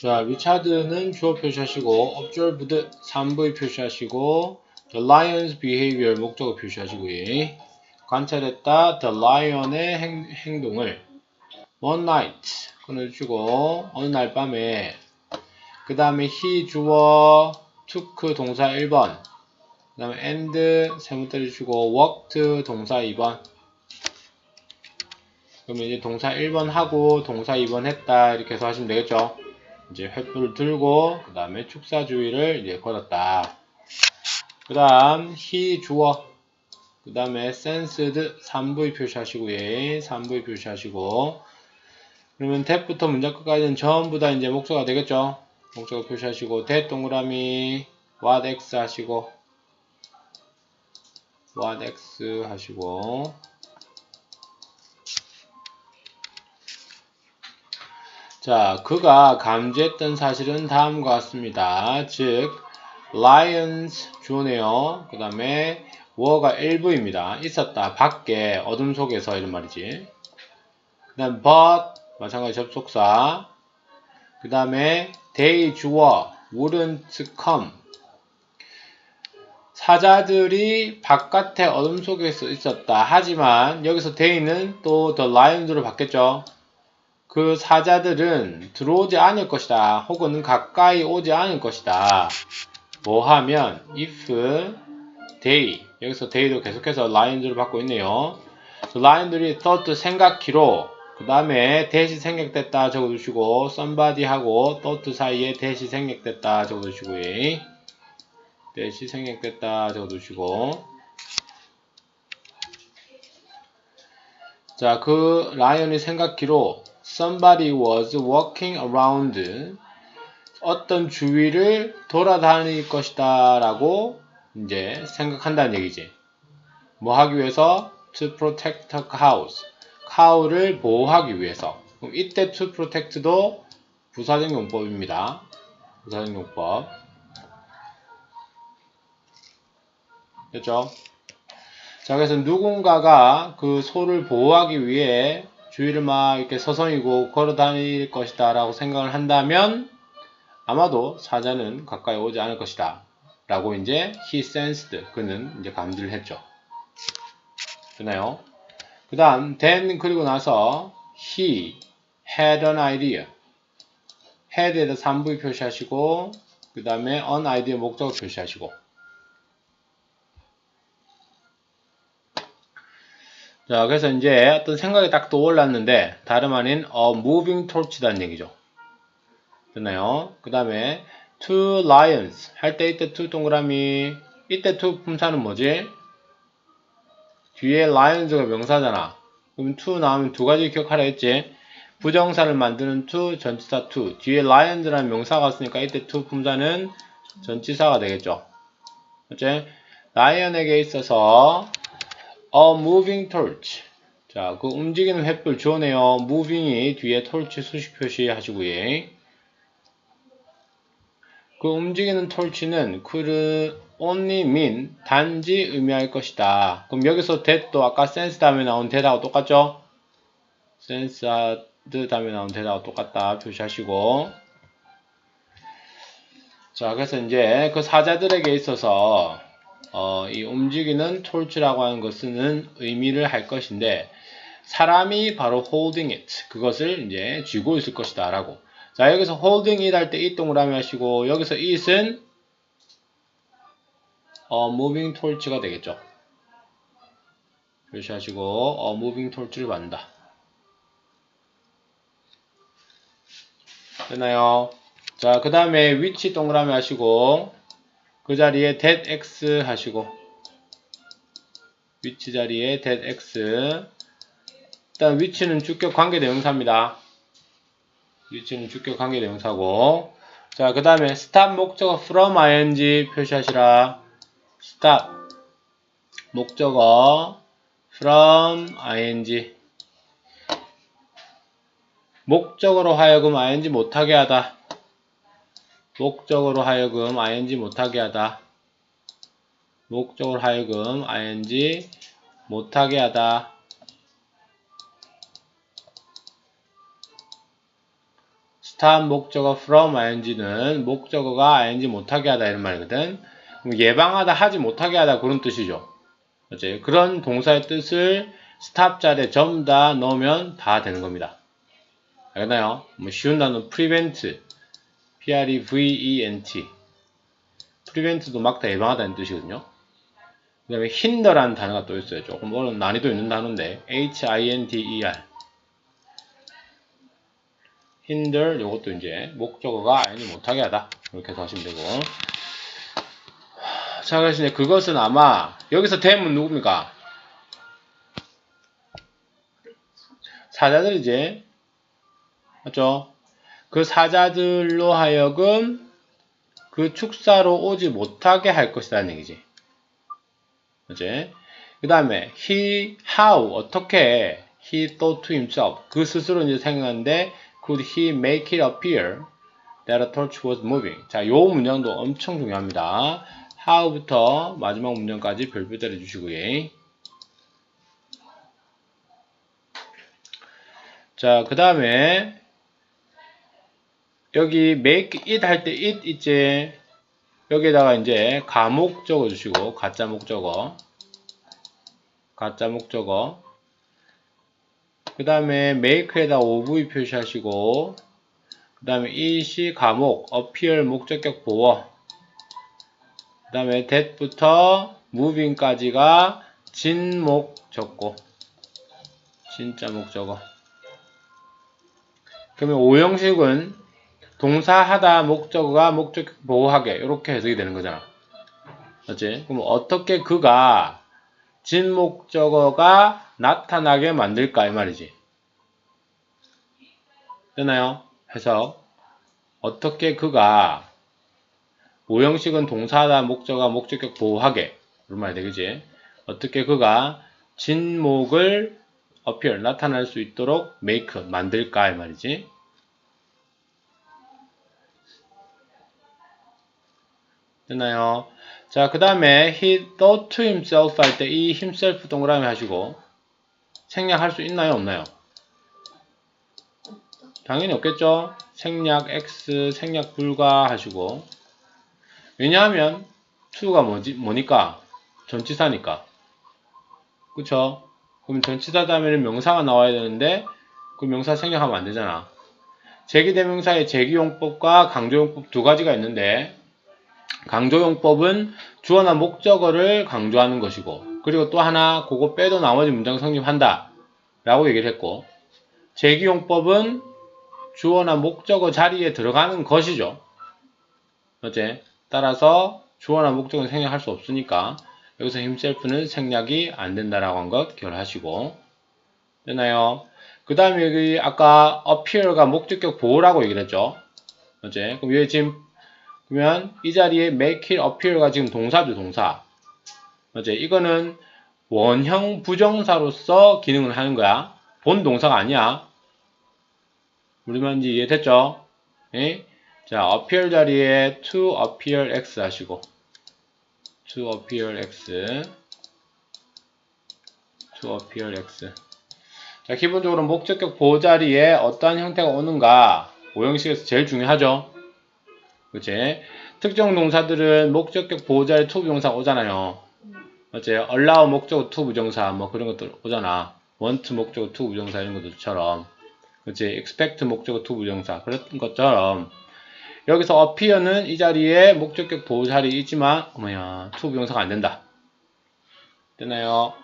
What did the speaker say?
자, 리차드는 주어 표시하시고, observed 3부의 표시하시고, the lion's behavior 목적어 표시하시고, 예. 관찰했다 the lion의 행, 행동을. One night. 끊어주고, 어느 날 밤에, 그 다음에 he 주어 took 동사 1번, 그 다음에 and 세무 때려주고, walked 동사 2번, 그러면 이제 동사 1번 하고 동사 2번 했다 이렇게 해서 하시면 되겠죠. 이제 횃불을 들고 그 다음에 축사주의를 이제 걸었다. 그 다음 he 주어 그 다음에 sensed 3부의 표시하시고 예 3부의 표시하시고 그러면 that부터 문장 끝까지는 전부 다 이제 목소가 되겠죠. 목소가 표시하시고 that 동그라미 what x 하시고 what x 하시고 자, 그가 감지했던 사실은 다음과 같습니다. 즉, lions 주어네요. 그 다음에 워가 일부입니다. 있었다. 밖에 어둠 속에서 이런 말이지. 그 다음 but 마찬가지 접속사. 그 다음에 they 주어 wouldn't come 사자들이 바깥에 어둠 속에서 있었다. 하지만 여기서 they는 또 the lions로 바뀌었죠. 그 사자들은 들어오지 않을 것이다. 혹은 가까이 오지 않을 것이다. 뭐 하면 if they 여기서 they도 계속해서 lion즈를 받고 있네요. 그 lion들이 thought 생각키로 그 다음에 대시 생략됐다 적어두시고 somebody 하고 thought 사이에 대시 생략됐다 적어두시고 대시 생략됐다 적어두시고 자, 그 라이언이 생각키로 somebody was walking around 어떤 주위를 돌아다닐 것이다 라고 이제 생각한다는 얘기지. 뭐 하기 위해서? to protect the cows. 카우를 보호하기 위해서. 그럼 이때 to protect도 부사적 용법입니다. 부사적 용법. 됐죠? 자, 그래서 누군가가 그 소를 보호하기 위해 주위를 막 이렇게 서성이고 걸어 다닐 것이다 라고 생각을 한다면 아마도 사자는 가까이 오지 않을 것이다 라고 이제 he sensed 그는 이제 감지를 했죠. 되나요? 그 다음 then 그리고 나서 he had an idea had에다 3부의 표시하시고 그 다음에 an idea 목적어 표시하시고 자, 그래서 이제 어떤 생각이 딱 떠올랐는데, 다름 아닌 a moving torch다는 얘기죠. 됐나요? 그 다음에 two lions 할 때 이때 two 동그라미 이때 two 품사는 뭐지? 뒤에 lions가 명사잖아. 그럼 two 나오면 두 가지 기억하라 했지? 부정사를 만드는 to 전치사 to 뒤에 lions라는 명사가 있으니까 이때 to 품사는 전치사가 되겠죠. 어째? lion에게 있어서 a moving torch. 자, 그 움직이는 횃불 주어네요. moving이 뒤에 torch 수식 표시 하시고요. 그 움직이는 torch는 could only mean 단지 의미할 것이다. 그럼 여기서 that도 아까 sense 다음에 나온 that하고 똑같죠? sense 다음에 나온 that하고 똑같다 표시하시고 자, 그래서 이제 그 사자들에게 있어서 어, 이 움직이는 torch라고 하는 것은 의미를 할 것인데 사람이 바로 holding it 그것을 이제 쥐고 있을 것이다 라고. 자 여기서 holding it 할 때 이 동그라미 하시고 여기서 it은 어, moving torch가 되겠죠. 표시하시고 어, moving torch를 받는다. 됐나요? 자 그 다음에 위치 동그라미 하시고 그 자리에 that x 하시고 위치 자리에 that x. 일단 위치는 주격 관계 대명사입니다. 위치는 주격 관계 대명사고. 자 그 다음에 stop 목적어 from ing 표시하시라. stop 목적어 from ing. 목적으로 하여금 ing 못하게 하다 목적으로 하여금 ing 못하게 하다. 목적으로 하여금 ing 못하게 하다. stop 목적어 from ing는 목적어가 ing 못하게 하다 이런 말이거든. 예방하다 하지 못하게 하다 그런 뜻이죠. 그치? 그런 동사의 뜻을 stop 자리에 전부 다 넣으면 다 되는 겁니다. 알겠나요? 뭐 쉬운 단어 prevent, p-r-e-v-e-n-t prevent도 막다 예방하다는 뜻이거든요. 그 다음에 hinder라는 단어가 또 있어요. 조금 어려운 난이도 있는 단어인데 h-i-n-d-e-r hinder 요것도 이제 목적어가 아니 못하게 하다 이렇게 해서 하시면 되고 자 그래서 이제 그것은 아마 여기서 댐은 누굽니까? 사자들이지 맞죠? 그 사자들로 하여금 그 축사로 오지 못하게 할 것이라는 얘기지. 그치? 그 다음에 he, how, 어떻게 he thought to himself. 그 스스로 이제 생각하는데 could he make it appear that a torch was moving? 자, 요 문장도 엄청 중요합니다. how부터 마지막 문장까지 별표 때려 주시고요. 자, 그 다음에 여기 make it 할 때 it 있지 여기에다가 이제 가목 적어주시고 가짜 목적어. 가짜 목적어. 그 다음에 make에다 OV 표시하시고 그 다음에 it이 가목 appear 목적격 보어. 그 다음에 that부터 moving까지가 진목 적고 진짜 목적어. 그러면 오형식은 동사 하다 목적어가 목적 보호하게 이렇게 해석이 되는 거잖아. 맞지? 그럼 어떻게 그가 진 목적어가 나타나게 만들까 이 말이지. 되나요? 해석. 어떻게 그가 오형식은 동사하다 목적어가 목적격 보호하게 그런 말이 되겠지. 어떻게 그가 진목을 appear 나타날 수 있도록 make 만들까 이 말이지. 됐나요? 자, 그 다음에 he thought to himself 할 때 이 himself 동그라미 하시고 생략할 수 있나요? 없나요? 당연히 없겠죠? 생략 x, 생략 불가 하시고 왜냐하면 to가 뭐지, 뭐니까? 전치사니까 그쵸? 그럼 전치사 다음에는 명사가 나와야 되는데 그 명사 생략하면 안 되잖아 제기대명사의 제기용법과 강조용법 두 가지가 있는데 강조용법은 주어나 목적어를 강조하는 것이고 그리고 또 하나 그거 빼도 나머지 문장 성립한다 라고 얘기를 했고 제기용법은 주어나 목적어 자리에 들어가는 것이죠. 어째? 따라서 주어나 목적어는 생략할 수 없으니까 여기서 himself는 생략이 안 된다라고 한 것 기억하시고 되나요? 그 다음에 여기 아까 appear가 목적격 보호라고 얘기를 했죠. 어째? 그럼 여기 지금 그러면 이 자리에 make it appear가 지금 동사죠, 동사. 맞지? 이거는 원형 부정사로서 기능을 하는 거야. 본 동사가 아니야. 우리만 이제 이해됐죠? 예? 자, appear 자리에 to appear x 하시고 to appear x to appear x 자, 기본적으로 목적격 보호 자리에 어떠한 형태가 오는가 오형식에서 제일 중요하죠. 그치? 특정 동사들은 목적격 보호자의 to 부정사 오잖아요. 맞지? allow 목적어 to 부정사 뭐 그런 것들 오잖아. want 목적어 to 부정사 이런 것들처럼. 그치? expect 목적어 to 부정사 그런 것처럼 여기서 appear는 이 자리에 목적격 보호 자리 있지만 어머야 to 부정사가 안 된다. 되나요?